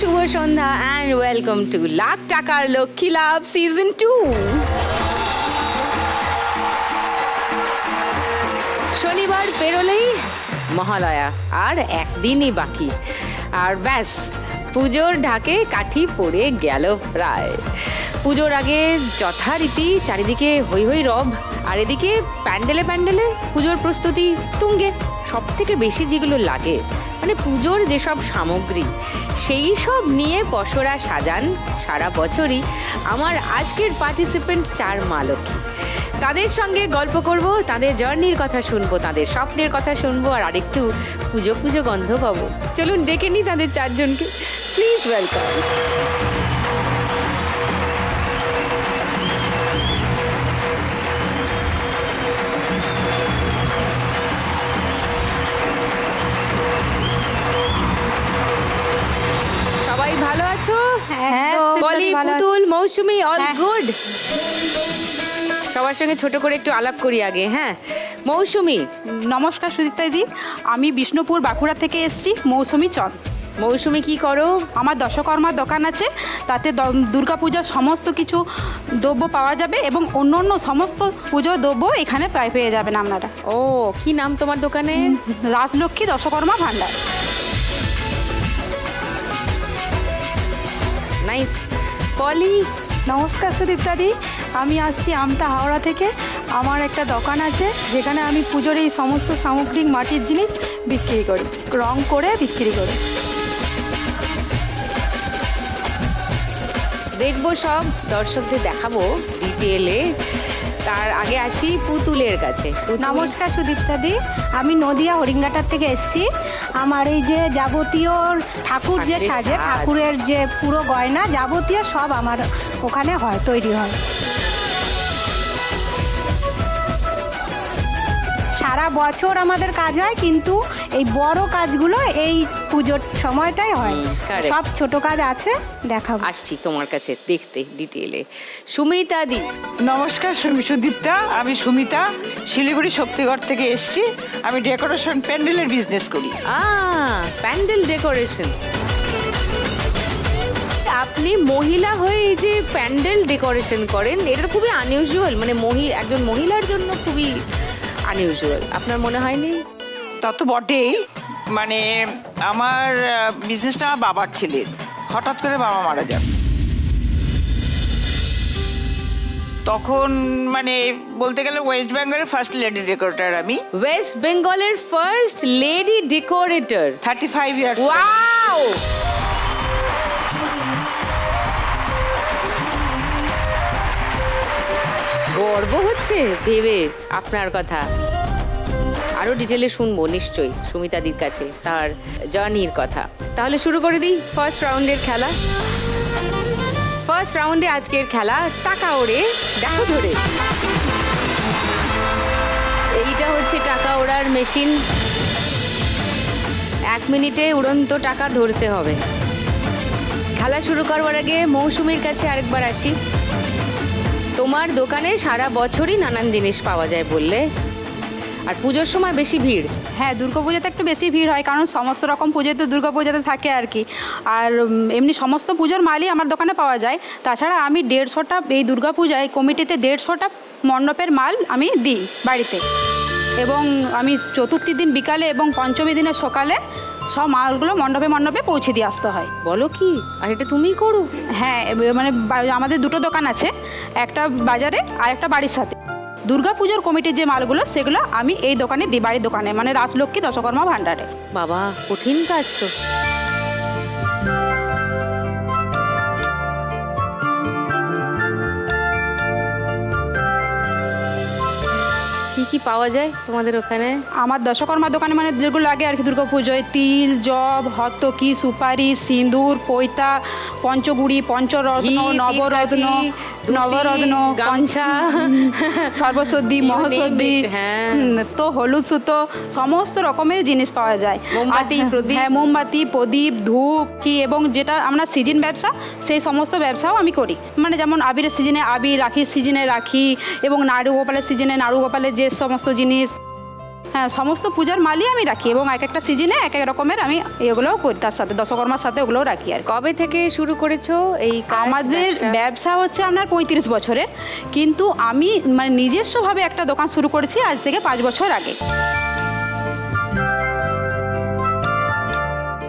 শুভ সন্ধ্যা and welcome to lakh টাকার লক্ষ্মী লাভ season two শনিবার পেরোলেই মহালয়া, আর একদিনই বাকি। আর ব্যাস, পুজোর ঢাকে কাঠি পড়ে গেল প্রায়। পুজোর আগে যথারীতি চারিদিকে হই হই রব, আর এদিকে প্যান্ডেলে প্যান্ডেলে পুজোর প্রস্তুতি তুঙ্গে। সব থেকে বেশি যেগুলো লাগে মানে পুজোর যেসব সামগ্রী সেই সব নিয়ে পসরা সাজান সারা বছরই আমার আজকের পার্টিসিপেন্ট চার মালক। তাদের সঙ্গে গল্প করব, তাদের জার্নির কথা শুনব, তাদের স্বপ্নের কথা শুনব আর আরেকটু পুজো পুজো গন্ধ পাবো। চলুন ডেকে নিই তাদের চারজনকে। প্লিজ ওয়েলকাম হ্যাঁ, বলি পুতুল মৌসুমি অল হ্যাঁ। গুড সবার সঙ্গে ছোট করে একটু আলাপ করি আগে হ্যাঁ? মৌসুমি। নমস্কার সুদীপ্তা দিদি আমি বিষ্ণুপুর বাঁকুড়া থেকে এসেছি মৌসুমি চন মৌসুমি কি করো? আমার দশকর্মার দোকান আছে তাতে দুর্গাপূজার সমস্ত কিছু দ্রব্য পাওয়া যাবে এবং অন্য অন্য সমস্ত পুজোর দ্রব্য এখানে প্রায় পেয়ে যাবেন আপনারা। ও কি নাম তোমার দোকানে রাজলক্ষ্মী দশকর্মা ভাণ্ডার। নাইস পলি নমস্কার সুদীপ্তাদি আমি আসছি আমতা হাওড়া থেকে। আমার একটা দোকান আছে যেখানে আমি পুজোর এই সমস্ত সামগ্রিক মাটির জিনিস বিক্রি করি। রং করে বিক্রি করি। দেখব সব দর্শকদের দেখাবো ডিটেলে। তার আগে আসি পুতুলের কাছে। নমস্কার সুদীপ্তাদি আমি নদিয়া হরিঙ্গাটার থেকে এসেছি। আমার এই যে যাবতীয় ঠাকুর যে সাজে। ঠাকুরের যে পুরো গয়না যাবতীয় সব আমার ওখানে হয় তৈরি হয়। সারা বছর আমাদের কাজ হয় কিন্তু এই বড় কাজগুলো এই পুজোর সময়টাই হয়। সব ছোট কাজ আছে দেখাবো। আসছি তোমার কাছে দেখতে ডিটেলে সুমিতা দি। নমস্কার সুদীপ্তা। আমি সুমিতা শিলিগুড়ি শক্তিগড় থেকে এসেছি। আমি ডেকোরেশন প্যান্ডেলের বিজনেস করি। আ প্যান্ডেল ডেকোরেশন আপনি মহিলা হয়ে এই যে প্যান্ডেল ডেকোরেশন করেন এটা তো খুবই আনইউজুয়াল মানে মহি একজন মহিলার জন্য খুবই আনইউজুয়াল আপনার মনে হয়নি? তা তো বটেই। মানে আমার বিজনেসটা আমার বাবার ছেলের। হঠাৎ করে বাবা মারা যান। তখন মানে বলতে গেলে ওয়েস্ট বেঙ্গলের ফার্স্ট লেডি ডেকোরেটর আমি। ওয়েস্ট বেঙ্গলের first lady decorator thirty five years wow গর্ব হচ্ছে? ভেবে আপনার কথা। আরও ডিটেলে শুনব, নিশ্চয়ই, সুমিতাদির কাছে, তার জার্নির কথা। তাহলে শুরু করে দিই ফার্স্ট রাউন্ডের খেলা। ফার্স্ট রাউন্ডে আজকের খেলা, টাকা ওড়ে, দেখো ধরে। এইটা হচ্ছে টাকা ওড়ার মেশিন এক মিনিটে উড়ন্ত টাকা ধরতে হবে। খেলা শুরু করবার আগে মৌসুমীর কাছে আরেকবার আসি। তোমার দোকানে সারা বছরই নানান জিনিস পাওয়া যায় বললে? আর পুজোর সময় বেশি ভিড়? হ্যাঁ দুর্গাপূজাতে একটু বেশি ভিড় হয়, কারণ সমস্ত রকম পুজোয় তো দুর্গাপূজাতে থাকে আর কি। আর এমনি সমস্ত পুজোর মালই আমার দোকানে পাওয়া যায়। তাছাড়া আমি দেড়শোটা, এই দুর্গাপূজায় কমিটিতে দেড়শোটা মণ্ডপের মাল আমি দিই বাড়িতে। এবং আমি চতুর্থী দিন বিকালে এবং পঞ্চমী দিনের সকালে সব মালগুলো মণ্ডপে মণ্ডপে পৌঁছে দিয়ে আসতে হয়। বলো কি? আর এটা তুমিই করো? হ্যাঁ মানে আমাদের দুটো দোকান আছে একটা বাজারে আর একটা বাড়ির সাথে। দুর্গাপুজোর কমিটির যে মালগুলো সেগুলো আমি এই দোকানে দিই বাড়ির দোকানে মানে রাজলক্ষ্মী দশকর্মা ভাণ্ডারে। বাবা কঠিন কাজ তো। কি কি পাওয়া যায় তোমাদের ওখানে আমার দশকর্মা দোকানে মানে যেগুলো লাগে আর কি দুর্গাপুজোয় তিল জব হতকি সুপারি সিঁদুর পৈতা পঞ্চগুড়ি পঞ্চরত্ন নবরত্ন নবরত্ন গামছা। it, হ্যাঁ। তো হলুদ সুতো সমস্ত রকমের জিনিস পাওয়া যায়। হ্যাঁ মোমবাতি প্রদীপ ধূপ কি এবং যেটা আমরা সিজন ব্যবসা সেই সমস্ত ব্যবসাও আমি করি মানে যেমন আবিরের সিজনে আবির রাখির সিজনে রাখি এবং নাড়ু গোপালের সিজনে নাড়ু গোপালের যে সমস্ত জিনিস হ্যাঁ সমস্ত পূজার মালই আমি রাখি এবং এক একটা সিজনে এক এক রকমের আমি এগুলোও করি তার সাথে দশকর্মার সাথে ওগুলোও রাখি আর কবে থেকে শুরু করেছ এই আমাদের ব্যবসা? ব্যবসা হচ্ছে আপনার পঁয়ত্রিশ বছরের কিন্তু আমি মানে নিজস্বভাবে একটা দোকান শুরু করেছি আজ থেকে পাঁচ বছর আগে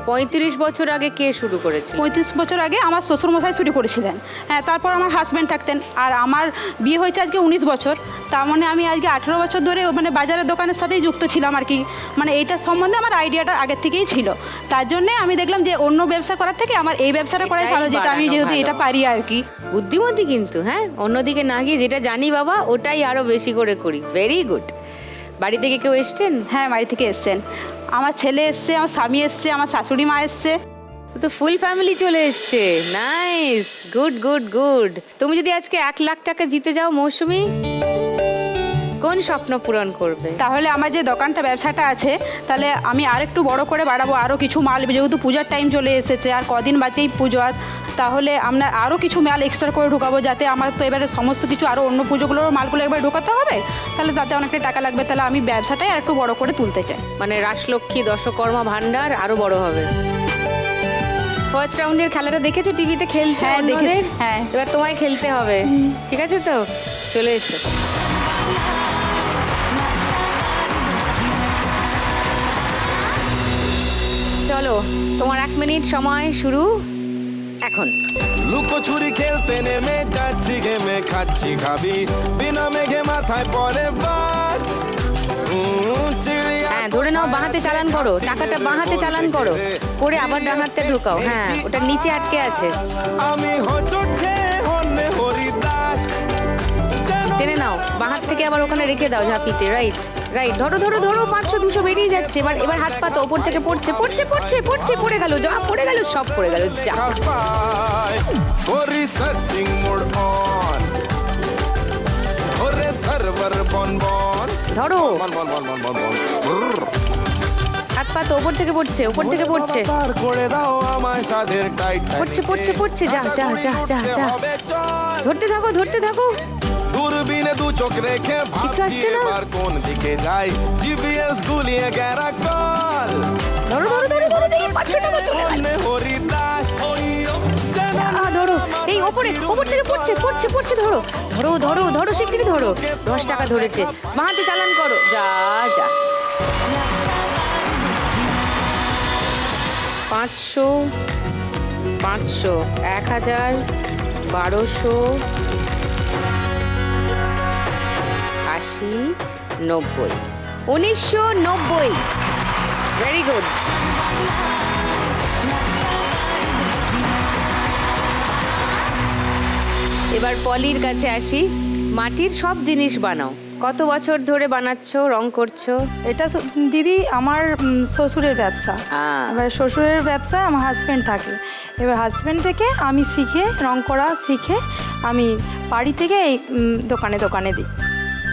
পঁয়ত্রিশ বছর আগে কে শুরু করেছিল? পঁয়ত্রিশ বছর আগে আমার শ্বশুরমশাই শুরু করেছিলেন। হ্যাঁ তারপর আমার হাজব্যান্ড থাকতেন। আর আমার বিয়ে হয়েছে আজকে উনিশ বছর। তার মানে আমি আজকে আঠেরো বছর ধরে মানে বাজারের দোকানের সাথেই যুক্ত ছিলাম আর কি। মানে এইটা সম্বন্ধে আমার আইডিয়াটা আগের থেকেই ছিল। তার জন্যে আমি দেখলাম যে অন্য ব্যবসা করার থেকে আমার এই ব্যবসাটা করাই ভালো যেটা আমি যেহেতু এটা পারি আর কি। বুদ্ধিমতী কিন্তু হ্যাঁ? অন্যদিকে না গিয়ে যেটা জানি বাবা ওটাই আরও বেশি করে করি। ভেরি গুড বাড়ি থেকে কেউ এসছেন? হ্যাঁ বাড়ি থেকে এসছেন। আমার ছেলে এসছে, আমার স্বামী এসছে, আমার শাশুড়ি মা এসছে। তো ফুল ফ্যামিলি চলে এসছে। নাইস গুড গুড গুড তুমি যদি আজকে এক লাখ টাকা জিতে যাও মৌসুমি? কোন স্বপ্ন পূরণ করবে? তাহলে আমার যে দোকানটা ব্যবসাটা আছে তাহলে আমি আর একটু বড় করে বাড়াবো আরও কিছু মাল। যেহেতু পূজার টাইম চলে এসেছে আর কদিন বাঁচেই পুজো আর তাহলে আমরা আরও কিছু মাল এক্সট্রা করে ঢুকাবো যাতে আমার তো এবারে সমস্ত কিছু আরও অন্য পুজোগুলোর মালগুলো একবার ঢোকাতে হবে। তাহলে তাতে অনেকটা টাকা লাগবে। তাহলে আমি ব্যবসাটাই আর একটু বড় করে তুলতে চাই। মানে রাসলক্ষ্মী দশকর্মা ভান্ডার আরও বড় হবে। ফার্স্ট রাউন্ডের খেলাটা দেখেছ টিভিতে খেলতে হ্যাঁ, হ্যাঁ। এবার তোমায় খেলতে হবে। ঠিক আছে তো? চলে এসো। চলো তোমার এক মিনিট সময় শুরু। এখন। লুকোচুরি খেলতে নেমে যাচ্ছি গেমে খাচ্ছি খাবি বিনা মেঘে মাথায় পরে বাজ। হ্যাঁ ধরে নাও বাঁহাতে চালান করো টাকাটা বাঁহাতে চালান করো। করে আবার ডান হাতে ঢুকাও। হ্যাঁ ওটা নিচে আটকে আছে। আমি টেনে নাও বাহাত থেকে আবার ওখানে রেখে দাও ঝাঁপিতে রাইট রাইট ধরো ধরো ধরো পাঁচশো দুশো বেরিয়ে যাচ্ছে। এবার এবার হাত পাতো ওপর থেকে পড়ছে পড়ছে পড়ছে পড়ছে পড়ে গেল যা পড়ে গেল সব পড়ে গেল যা। ধরো। হাত পাতো ওপর থেকে পড়ছে ওপর থেকে পড়ছে। পড়ছে, পড়ছে, পড়ছে, যা, যা, যা, যা, যা। ধরতে থাকো ধরতে থাকো। দূরবীনে দু চোখ রেখে ভাবছি এবার কোন দিকে যাই জিপিএস গুলিয়ে গেরা কল হরিদাস ধরো এই ওপরে ওপর থেকে পড়ছে পড়ছে পড়ছে ধরো ধরো ধরো ধরো শিগগিরই ধরো দশ টাকা ধরেছে বাহাতে চালান করো যা যা পাঁচশো পাঁচশো এক হাজার বারোশো আশি নব্বই। উনিশশো নব্বই। ভেরি গুড এবার পলির কাছে আসি। মাটির সব জিনিস বানাও। কত বছর ধরে বানাচ্ছো রং করছ? এটা দিদি আমার শ্বশুরের ব্যবসা। এবার শ্বশুরের ব্যবসা আমার হাজব্যান্ড থাকে। এবার হাজব্যান্ড থেকে আমি শিখে রং করা শিখে আমি বাড়ি থেকে এই দোকানে দোকানে দিই।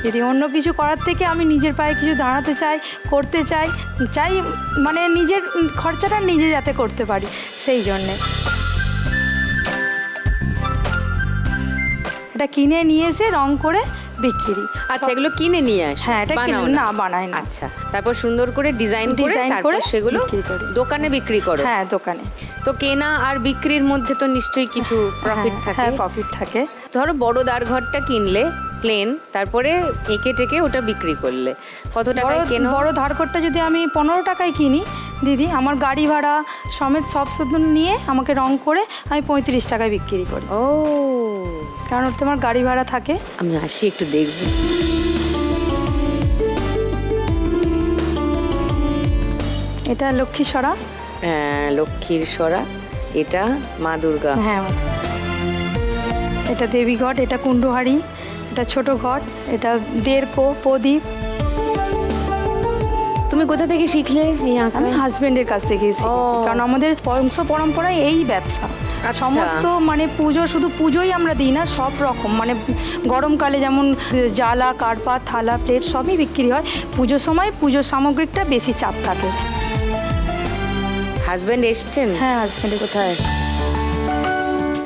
যদি অন্য কিছু করার থেকে আমি নিজের পায়ে কিছু দাঁড়াতে চাই, করতে চাই চাই মানে নিজের খরচাটা নিজে যাতে করতে পারি, সেই জন্যে। এটা কিনে নিয়ে এসে রং করে বিক্রি। আচ্ছা এগুলো কিনে নিয়ে আসো হ্যাঁ, এটা কিনে- বানাও না, বানাই না। আচ্ছা তারপর সুন্দর করে ডিজাইন করে Design তারপর করে সেগুলো বিক্রি করি। দোকানে বিক্রি করো। হ্যাঁ দোকানে। তো কেনা আর বিক্রির মধ্যে তো নিশ্চয়ই কিছু প্রফিট হ্যাঁ, থাকে। হ্যাঁ প্রফিট থাকে। ধরো বড় দারঘরটা কিনলে প্লেন তারপরে এঁকে টেকে ওটা বিক্রি করলে। কত বড় টাকায় কেনো? বড় যদি আমি পনেরো টাকায় কিনি দিদি আমার গাড়ি ভাড়া সমেত সব শুধু নিয়ে আমাকে রং করে আমি পঁয়ত্রিশ টাকায় বিক্রি করি। ও। কারণ ওতে আমার গাড়ি ভাড়া থাকে। আমি আসি একটু দেখব। এটা লক্ষ্মী সরা। হ্যাঁ, লক্ষ্মীর সরা। এটা মা দুর্গা। হ্যাঁ এটা দেবীঘট এটা কুণ্ডুহারি এটা ছোট ঘট এটা দেড়কো প্রদীপ। তুমি কোথা থেকে শিখলে আমি হাজবেন্ডের কাছ থেকে শিখেছি। কারণ আমাদের বংশ পরম্পরায় এই ব্যবসা। সমস্ত মানে পুজো শুধু পুজোই আমরা দিই না সব রকম। মানে গরমকালে যেমন জ্বালা কারপা থালা প্লেট সবই বিক্রি হয়। পুজোর সময় পুজোর সামগ্রিকটা বেশি চাপ থাকে। হাজব্যান্ড এসছেন? হ্যাঁ হাজবেন্ডের কোথায়?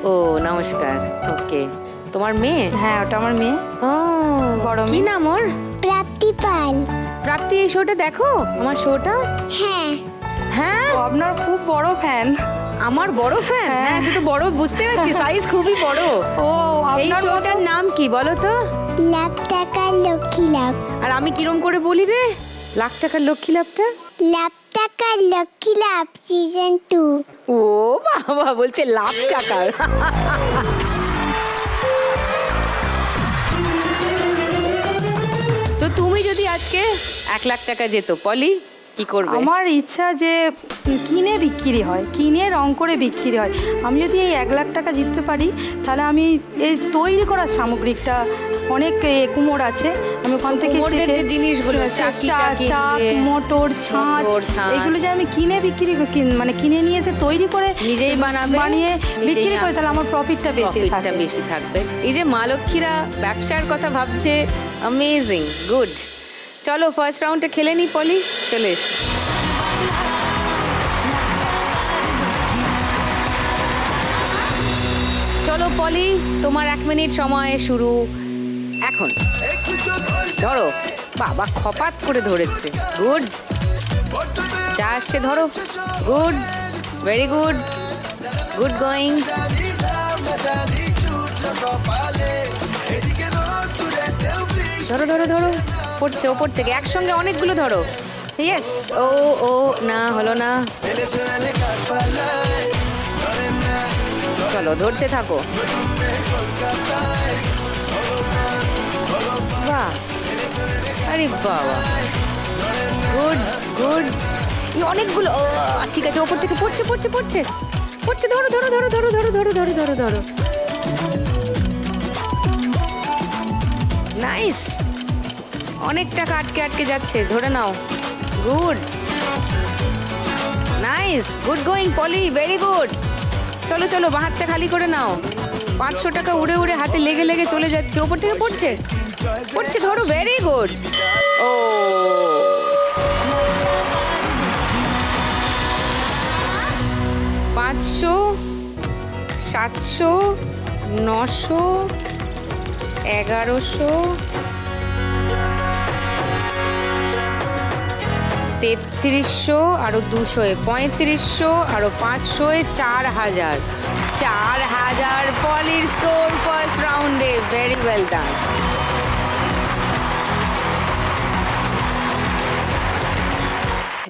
ও নমস্কার। ওকে তোমার মেয়ে? হ্যাঁ ওটা আমার মেয়ে। ও বড় কি মেয়ে। নাম ওর? প্রাপ্তি পাল। প্রাপ্তি এই শোটা দেখো? আমার শোটা হ্যাঁ। হ্যাঁ? আপনার খুব বড় ফ্যান আমার বড় ফ্যান হ্যাঁ। শুধু বড় বুঝতে পারছি সাইজ খুবই বড়। ও এই আপনার শোটার নাম কি বলো তো? লাভ টাকা লক্ষ্মী লাভ। আর আমি কিরম করে বলি রে? লাখ টাকার লক্ষ্মী লাভটা? লাভ টাকা লক্ষ্মী লাভ সিজন টু ও বাবা বলছে লাখ টাকার। তো তুমি যদি আজকে এক লাখ টাকা যেত পলি কি করবে? আমার ইচ্ছা যে কিনে বিক্রি হয় কিনে রং করে বিক্রি হয়। আমি যদি এই এক লাখ টাকা জিততে পারি তাহলে আমি এই তৈরি করার সামগ্রিকটা অনেক কুমোর আছে আমি ওখান থেকে জিনিসগুলো, চাকি মোটর ছাঁচ এগুলো যে আমি কিনে বিক্রি মানে কিনে নিয়ে এসে তৈরি করে নিজেই বানাবে, বানিয়ে বিক্রি করে তাহলে আমার প্রফিটটা বেশি বেশি থাকবে। এই যে মা লক্ষ্মীরা ব্যবসার কথা ভাবছে অ্যামেজিং গুড চলো ফার্স্ট রাউন্ডে খেলে নি, পলি, চলে এসো। চলো পলি, তোমার এক মিনিট সময়, শুরু। এখন। ধরো, বাবা খপাত করে ধরেছে। গুড যা আসছে, ধরো। Good very good good going ধরো ধরো ধরো। পড়ছে ওপর থেকে। একসঙ্গে অনেকগুলো ধরো। ইয়েস ও ও, না, হলো না। চলো, ধরতে থাকো। বাহ। আরে বাবা। গুড গুড এই অনেকগুলো ঠিক আছে, ওপর থেকে পড়ছে পড়ছে পড়ছে। পড়ছে, ধরো ধরো ধরো ধরো ধরো ধরো ধরো ধরো ধরো। নাইস অনেক টাকা আটকে আটকে যাচ্ছে, ধরে নাও। Good nice good going Poly very good চলো চলো বা হাতটা খালি করে নাও। পাঁচশো টাকা উড়ে উড়ে হাতে লেগে লেগে চলে যাচ্ছে, ওপর থেকে পড়ছে। পড়ছে, ধরো ভেরি গুড ও। পাঁচশো, সাতশো, নশো, এগারোশো তেত্রিশশো আরও দুশোয় পঁয়ত্রিশশো আরও পাঁচশোয় চার হাজার। চার হাজার পলির স্কোর ফার্স্ট রাউন্ডে ভেরি ওয়েল ডান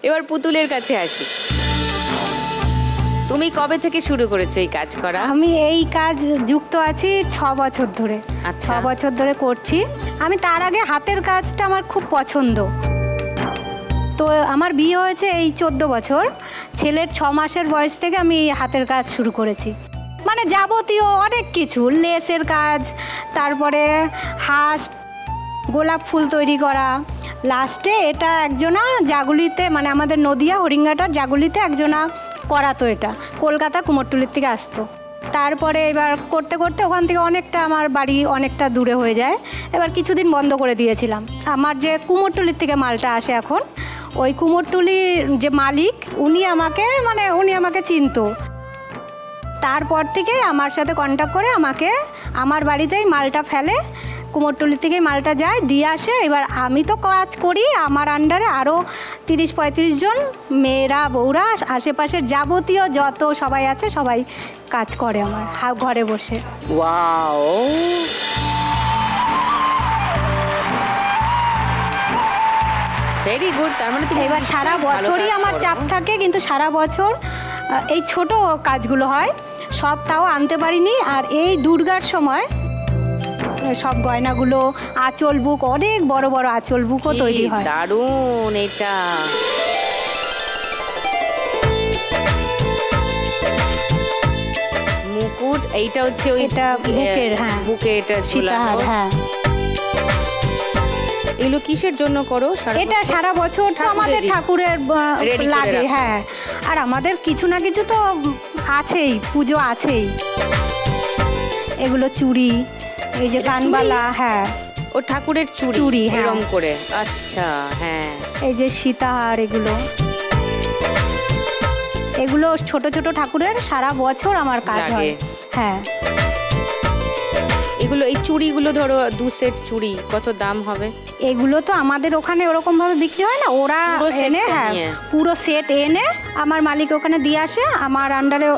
এবার পুতুলের কাছে আসি। তুমি কবে থেকে শুরু করেছ এই কাজ করা? আমি এই কাজ যুক্ত আছি ছ বছর ধরে। ছ আচ্ছা। বছর ধরে করছি। আমি তার আগে হাতের কাজটা আমার খুব পছন্দ। তো আমার বিয়ে হয়েছে এই চোদ্দ বছর। ছেলের ছ মাসের বয়স থেকে আমি হাতের কাজ শুরু করেছি। মানে যাবতীয় অনেক কিছু, লেসের কাজ, তারপরে হাঁস, গোলাপ ফুল তৈরি করা। লাস্টে এটা একজনা জাগুলিতে মানে আমাদের নদিয়া, হরিঙ্গাটার জাগুলিতে একজনা করাতো এটা। কলকাতা কুমোরটুলির থেকে আসতো। তারপরে এবার করতে করতে ওখান থেকে অনেকটা আমার বাড়ি অনেকটা দূরে হয়ে যায়। এবার কিছুদিন বন্ধ করে দিয়েছিলাম। আমার যে কুমোরটুলির থেকে মালটা আসে এখন ওই কুমোরটুলির যে মালিক, উনি আমাকে মানে উনি আমাকে চিনতো। তারপর থেকে আমার সাথে কন্ট্যাক্ট করে আমাকে, আমার বাড়িতেই মালটা ফেলে, কুমোরটুলি থেকে মালটা যায়, দিয়ে আসে। এবার আমি তো কাজ করি, আমার আন্ডারে আরও তিরিশ পঁয়ত্রিশ জন মেয়েরা, বউরা, আশেপাশের যাবতীয় যত সবাই আছে, সবাই কাজ করে আমার ঘরে বসে। ওয়াও! ভেরি গুড তার মানে তুমি এবার সারা বছরই আমার চাপ থাকে কিন্তু সারা বছর এই ছোট কাজগুলো হয়। সব তাও আনতে পারিনি আর এই দুর্গার সময় সব গয়নাগুলো আঁচল বুক অনেক বড় বড় আঁচল বুকও তৈরি হয়। দারুণ এটা। মুকুট এইটা হচ্ছে ওই এটা বুকের, হ্যাঁ। বুকে এটা সীতাহার হ্যাঁ। এগুলো কিসের জন্য করো? এটা সারা বছর তো আমাদের ঠাকুরের লাগে হ্যাঁ। আর আমাদের কিছু না কিছু তো আছেই পুজো আছেই। এগুলো চুড়ি এই যে কানবালা হ্যাঁ। ও ঠাকুরের চুড়ি চুড়ি, হ্যাঁ। এরম করে। আচ্ছা হ্যাঁ। এই যে সীতাহার এগুলো। এগুলো ছোট ছোট ঠাকুরের সারা বছর আমার কাজ হয়। হ্যাঁ। এগুলো এই চুড়িগুলো ধরো দু সেট চুড়ি কত দাম হবে? এগুলো তো আমাদের ওখানে ওরকম ভাবে বিক্রি হয় না। ওরা এনে হ্যাঁ পুরো সেট এনে আমার মালিক ওখানে দিয়ে আসে আমার আন্ডারে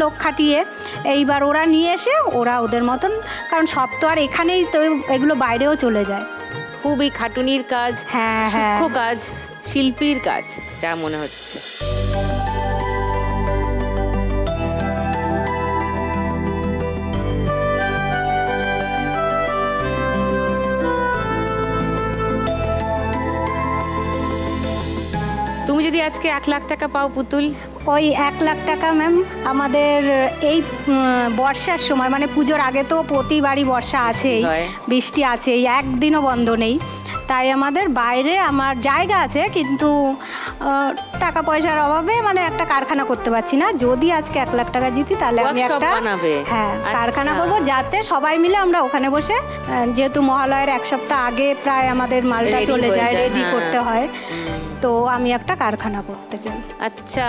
লোক খাটিয়ে। এইবার ওরা নিয়ে এসে ওরা ওদের মতন কারণ সব তো আর এখানেই তো এগুলো বাইরেও চলে যায়। খুবই খাটুনির কাজ হ্যাঁ, হ্যাঁ। কাজ শিল্পীর কাজ যা মনে হচ্ছে। তুমি যদি আজকে এক লাখ টাকা পাও পুতুল ওই এক লাখ টাকা ম্যাম আমাদের এই বর্ষার সময় মানে পুজোর আগে তো প্রতিবারই বর্ষা আছেই। বৃষ্টি আছেই একদিনও বন্ধ নেই তাই আমাদের বাইরে আমার জায়গা আছে কিন্তু টাকা পয়সার অভাবে মানে একটা কারখানা করতে পারছি না যদি আজকে এক লাখ টাকা জিতি তাহলে আমি একটা হ্যাঁ কারখানা আচ্ছা। করব যাতে সবাই মিলে আমরা ওখানে বসে যেহেতু মহালয়ের এক সপ্তাহ আগে প্রায় আমাদের মালটা চলে যায় যায়, রেডি হ্যাঁ। করতে হয় তো আমি একটা কারখানা করতে চাই। আচ্ছা।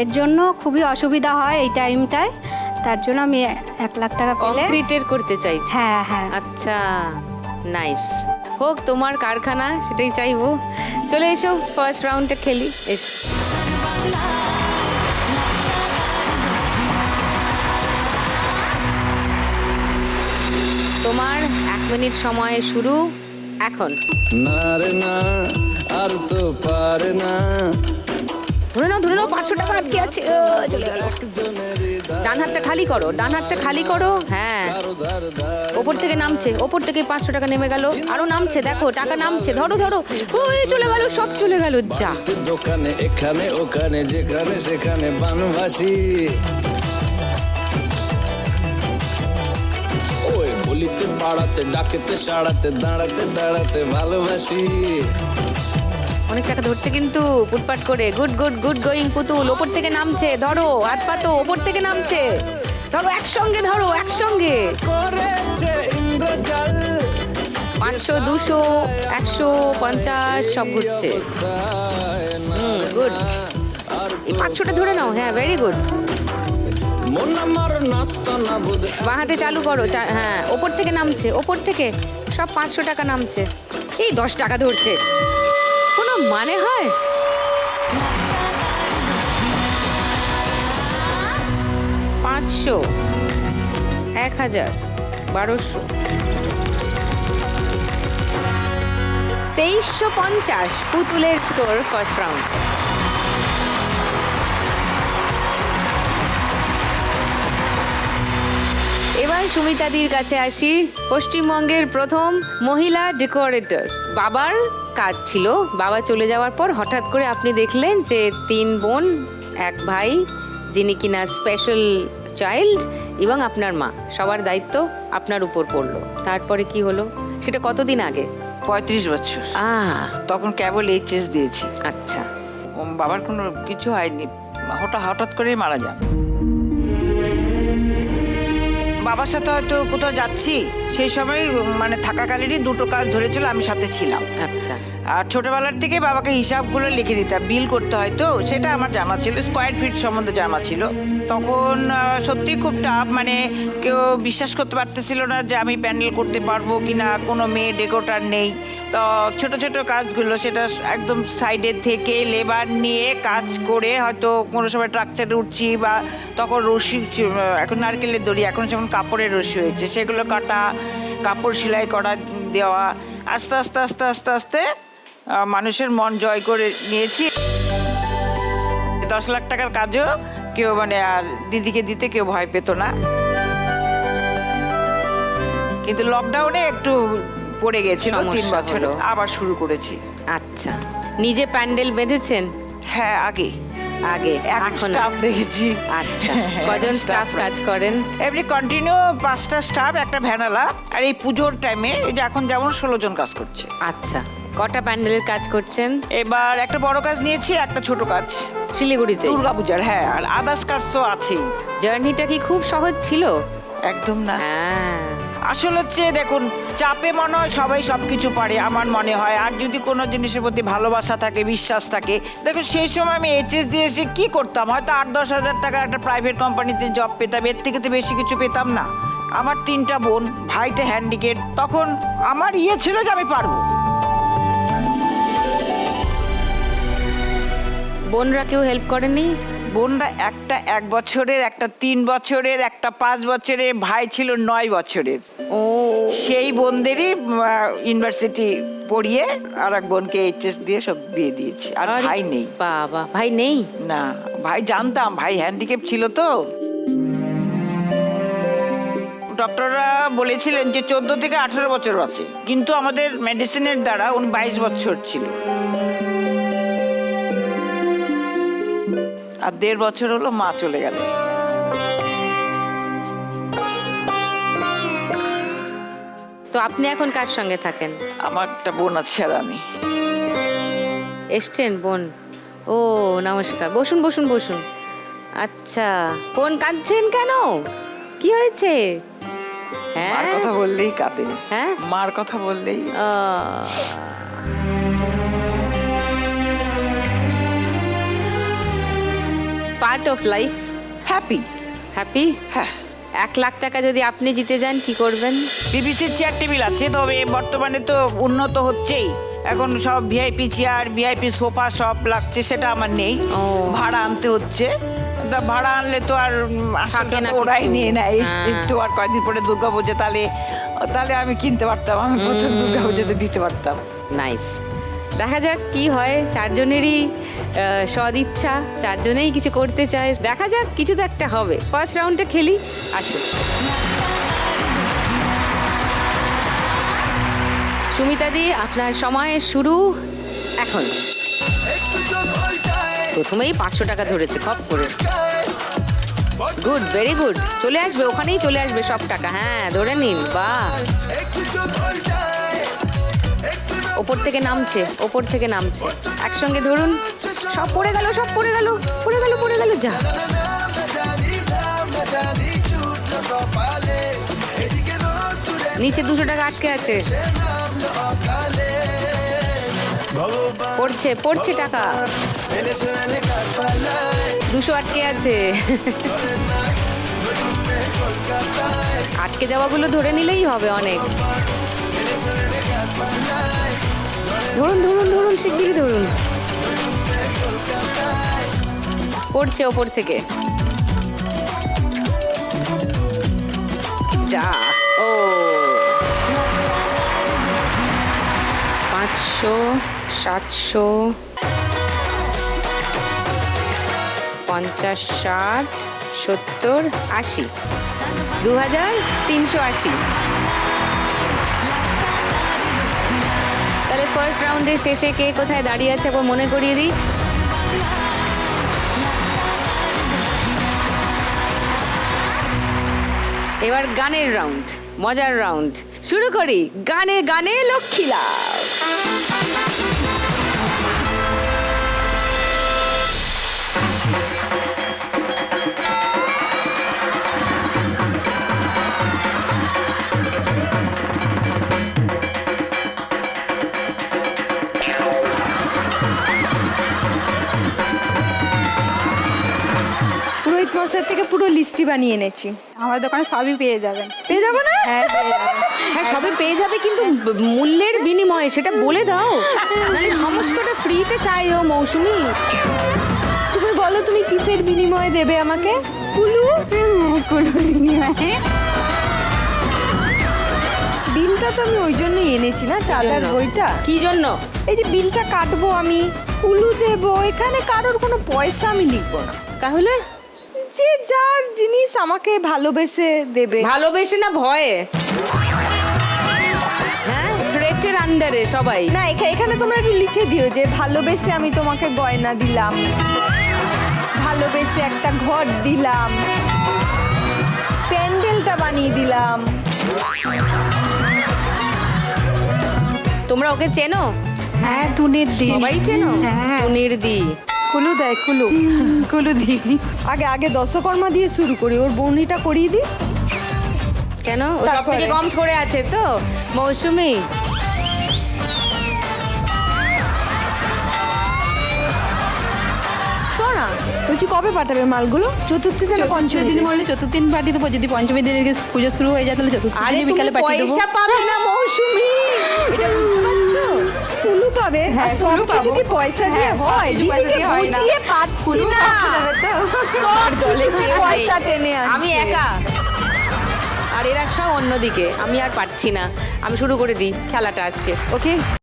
এর জন্য খুবই অসুবিধা হয় এই টাইমটায় তার জন্য আমি এক লাখ টাকা কংক্রিটের করতে চাই হ্যাঁ হ্যাঁ। আচ্ছা নাইস হোক তোমার কারখানা সেটাই চাইব। চলে এসো ফার্স্ট রাউন্ডটা খেলি এসো। তোমার এক মিনিট সময় শুরু এখন। না রে না। আর তো পারে না। ধরে নাও ধরে নাও পাঁচশো টাকা আটকে আছে। চলে গেল। ডান হাতটা খালি করো ডান হাতটা খালি করো। হ্যাঁ। ওপর থেকে নামছে ওপর থেকে পাঁচশো টাকা নেমে গেল। আরও নামছে দেখো টাকা নামছে। ধরো ধরো। ওই চলে গেল সব চলে গেল যা। দোকানে এখানে ওখানে যেখানে সেখানে বানভাসি। ওই বলিতে পাড়াতে ডাকেতে সাড়াতে দাঁড়াতে দাঁড়াতে ভালোবাসি। অনেক টাকা ধরছে কিন্তু ফুটপাট করে। গুড গুড গুড গোয়িং পুতুল, ওপর থেকে নামছে, ধরো, হাত পাতো ওপর থেকে নামছে। ধরো, একসঙ্গে ধরো, একসঙ্গে। পাঁচশো, দুশো, একশো, পঞ্চাশ, সব ঘুরছে। হুম গুড এই পাঁচশোটা ধরে নাও হ্যাঁ ভেরি গুড বাঁ হাতে চালু করো হ্যাঁ ওপর থেকে নামছে, ওপর থেকে সব পাঁচশো টাকা নামছে। এই দশ টাকা ধরছে। মানে হয়? পাঁচশো, এক হাজার, বারোশো। তেইশশো পঞ্চাশ, পুতুলের স্কোর ফার্স্ট রাউন্ড এবার সুমিতাদির কাছে আসি। পশ্চিমবঙ্গের প্রথম মহিলা ডেকোরেটর বাবার কাজ ছিল। বাবা চলে যাওয়ার পর হঠাৎ করে আপনি দেখলেন যে তিন বোন এক ভাই যিনি কিনা স্পেশাল চাইল্ড এবং আপনার মা। সবার দায়িত্ব আপনার উপর পড়ল। তারপরে কি হলো? সেটা কতদিন আগে? পঁয়ত্রিশ বছর। তখন কেবল এইচএস দিয়েছি। আচ্ছা। বাবার কোনো কিছু হয়নি। হঠাৎ হঠাৎ করেই মারা যান। বাবার সাথে হয়তো কোথাও যাচ্ছি, সেই সময় মানে থাকাকালীনই দুটো কাজ ধরেছিল, আমি সাথে ছিলাম। আচ্ছা। আর ছোটবেলার থেকে বাবাকে হিসাবগুলো লিখে দিতাম বিল করতে হয় তো সেটা আমার জানা ছিল স্কোয়ার ফিট সম্বন্ধে জানা ছিল। তখন আহ, সত্যিই খুব টাফ মানে কেউ বিশ্বাস করতে পারতেছিল না যে আমি প্যান্ডেল করতে পারব কি না কোনো মেয়ে ডেকোটার নেই। তো ছোট ছোট কাজগুলো সেটা একদম সাইডের থেকে লেবার নিয়ে কাজ করে হয়তো কোনো সময় ট্রাকচারে উঠছি বা তখন রশি এখন নারকেলের দড়ি এখন যেমন কাপড়ের রশি হয়েছে সেগুলো কাটা কাপড় সেলাই করা দেওয়া আস্তে আস্তে আস্তে আস্তে আস্তে মানুষের মন জয় করে নিয়েছি। দশ লাখ টাকার কাজও কেউ মানে আর দিদিকে দিতে কেউ ভয় পেত না। কিন্তু লকডাউনে একটু পড়ে গেছিল তিন বছর আবার শুরু করেছি। আচ্ছা। নিজে প্যান্ডেল বেঁধেছেন? হ্যাঁ আগে আগে এখন স্টাফ রেখেছি আচ্ছা কজন স্টাফ কাজ করেন? এমনি কন্টিনিউ পাঁচটা স্টাফ একটা ভ্যানালা আর এই পুজোর টাইমে এই যে এখন যেমন ষোলো জন কাজ করছে। আচ্ছা কটা প্যান্ডেলের কাজ করছেন? এবার একটা বড় কাজ নিয়েছি একটা ছোট কাজ। শিলিগুড়িতে? দুর্গাপূজার হ্যাঁ আর আদার্স কাজ তো আছেই। জার্নিটা কি খুব সহজ ছিল? একদম না। হ্যাঁ। আসলে হচ্ছে, দেখুন, চাপে মনে হয় সবাই সব কিছু পারে, আমার মনে হয়। আর যদি কোনো জিনিসের প্রতি ভালোবাসা থাকে, বিশ্বাস থাকে, দেখুন, সেই সময় আমি এইচএস দিয়েছি কী করতাম? হয়তো আট, দশ হাজার টাকা একটা প্রাইভেট কোম্পানিতে জব পেতাম, এর থেকে তো বেশি কিছু পেতাম না। আমার তিনটা বোন ভাইতে হ্যান্ডিকেট তখন আমার ইয়ে ছিল যে আমি পারব। বোনরা কেউ হেল্প করেনি? বোনরা একটা এক বছরের একটা তিন বছরের একটা পাঁচ বছরের ভাই ছিল নয় বছরের। ও। সেই বোনদেরই ইউনিভার্সিটি পড়িয়ে আর এক বোনকে এইচএস দিয়ে সব দিয়ে দিয়েছি। আর ভাই নেই। বাবা ভাই নেই? না ভাই জানতাম ভাই হ্যান্ডিক্যাপ ছিল তো। ডক্টররা বলেছিলেন যে চোদ্দ থেকে আঠেরো বছর আছে। কিন্তু আমাদের মেডিসিনের দ্বারা উনি বাইশ বছর ছিল। আর দেড় বছর হলো মা চলে গেল। তো আপনি এখন কার সঙ্গে থাকেন? আমার একটা বোন আছে আর আমি। এসছেন বোন? ও নমস্কার। বসুন বসুন বসুন। আচ্ছা বোন কাঁদছেন কেন? কি হয়েছে? হ্যাঁ? কথা বললেই কাঁদে। হ্যাঁ? মার কথা বললেই part of life happy happy হ্যাঁ। এক লাখ টাকা যদি আপনি জিতে যান কি করবেন? বিবিসি চেয়ার টেবিল আছে তবে বর্তমানে তো উন্নত হচ্ছেই। এখন সব ভিআইপি চেয়ার ভিআইপি সোফা সব লাগছে সেটা আমার নেই। ভাড়া আনতে হচ্ছে। তা ভাড়া আনলে তো আর তো ওরাই নিয়ে নেয়। এই- হ্যাঁ। একটু আর কয়েকদিন পরে দুর্গা পুজো তাহলে তাহলে আমি কিনতে পারতাম। আমি প্রথম দুর্গা পুজোতে দিতে পারতাম। নাইস দেখা যাক কি হয়। চারজনেরই আহ, সদ ইচ্ছা চারজনেই কিছু করতে চায়। দেখা যাক কিছু তো একটা হবে। ফার্স্ট রাউন্ডে খেলি আসুন সুমিতা দি আপনার সময় শুরু এখন। প্রথমেই পাঁচশো টাকা ধরেছে খপ করে। গুড ভেরি গুড চলে আসবে ওখানেই চলে আসবে সব টাকা। হ্যাঁ ধরে নিন বাহ। ওপর থেকে নামছে, ওপর থেকে নামছে। একসঙ্গে ধরুন, সব পড়ে গেল, সব পড়ে গেল পড়ে গেল পড়ে গেল, যা। নিচে দুশো টাকা আটকে আছে। পড়ছে পড়ছে টাকা। দুশো আটকে আছে। আটকে যাওয়াগুলো ধরে নিলেই হবে অনেক। ধরুন ধরুন ধরুন শিগগিরই ধরুন। পড়ছে ওপর থেকে। যা, ও। পাঁচশো, সাতশো, পঞ্চাশ, ষাট, সত্তর, আশি। দু হাজার তিনশো আশি। ফার্স্ট রাউন্ডের শেষে কে কোথায় দাঁড়িয়ে আছে আবার মনে করিয়ে দিই। এবার গানের রাউন্ড মজার রাউন্ড শুরু করি, গানে গানে লক্ষ্মী লাভ মশাই থেকে পুরো লিস্টি বানিয়ে এনেছি। আমার দোকানে সবই পেয়ে যাবেন। পেয়ে যাব না? হ্যাঁ হ্যাঁ সবে পেয়ে যাবে কিন্তু মূল্যের বিনিময়ে সেটা বলে দাও। মানে সমস্তটা ফ্রিতে চাই ও মৌসুমি। তুমি বলো তুমি কিসের বিনিময়ে দেবে আমাকে? কুলু? কুলু বিনিময়ে? বিলটা তো আমি ওই জন্যই এনেছি না চাঁদার বইটা। কি জন্য? এই যে বিলটা কাটবো আমি কুলু দেবো এখানে কারোর কোনো পয়সা আমি লিখব না। তাহলে? যে যার জিনিস আমাকে ভালোবেসে দেবে। ভালোবেসে না ভয়ে? হ্যাঁ থ্রেটের আন্ডারে সবাই। না এখা- এখানে তোমরা একটু লিখে দিও যে ভালোবেসে আমি তোমাকে গয়না দিলাম। ভালোবেসে একটা ঘর দিলাম। প্যান্ডেলটা বানিয়ে দিলাম। তোমরা ওকে চেনো? হ্যাঁ টুনির দিন সবাই চেনো? হ্যাঁ। টুনির দি। কুলু দেয় কুলু। কুলু দিন আগে আগে দশকর্মা দিয়ে শুরু করি ওর বৌনিটা করিয়ে দিই। কেন? ও সব থেকে কম করে আছে তো মৌসুমি? শোন বলছি কবে পাঠাবে মালগুলো? চতুর্থীতে না পঞ্চমী দিন বললে চতুর্থ দিন পাঠিয়ে দেবো যদি পঞ্চমী দিনে পুজো শুরু হয়ে যায় তাহলে চতুর্থ দিনে বিকালে পাঠিয়ে দেবো। পয়সা পাবে না মৌসুমি। এটা পাবে হ্যাঁ, সব কি পয়সা দিয়ে হ্যাঁ, হয়? দিদিকে হয়। বুঝিয়ে পাচ্ছি না। সব কিছু পয়সা টেনে। আমি একা। আর এরা সব অন্যদিকে। আমি আর পারছি না। আমি শুরু করে দিই খেলাটা আজকে ওকে?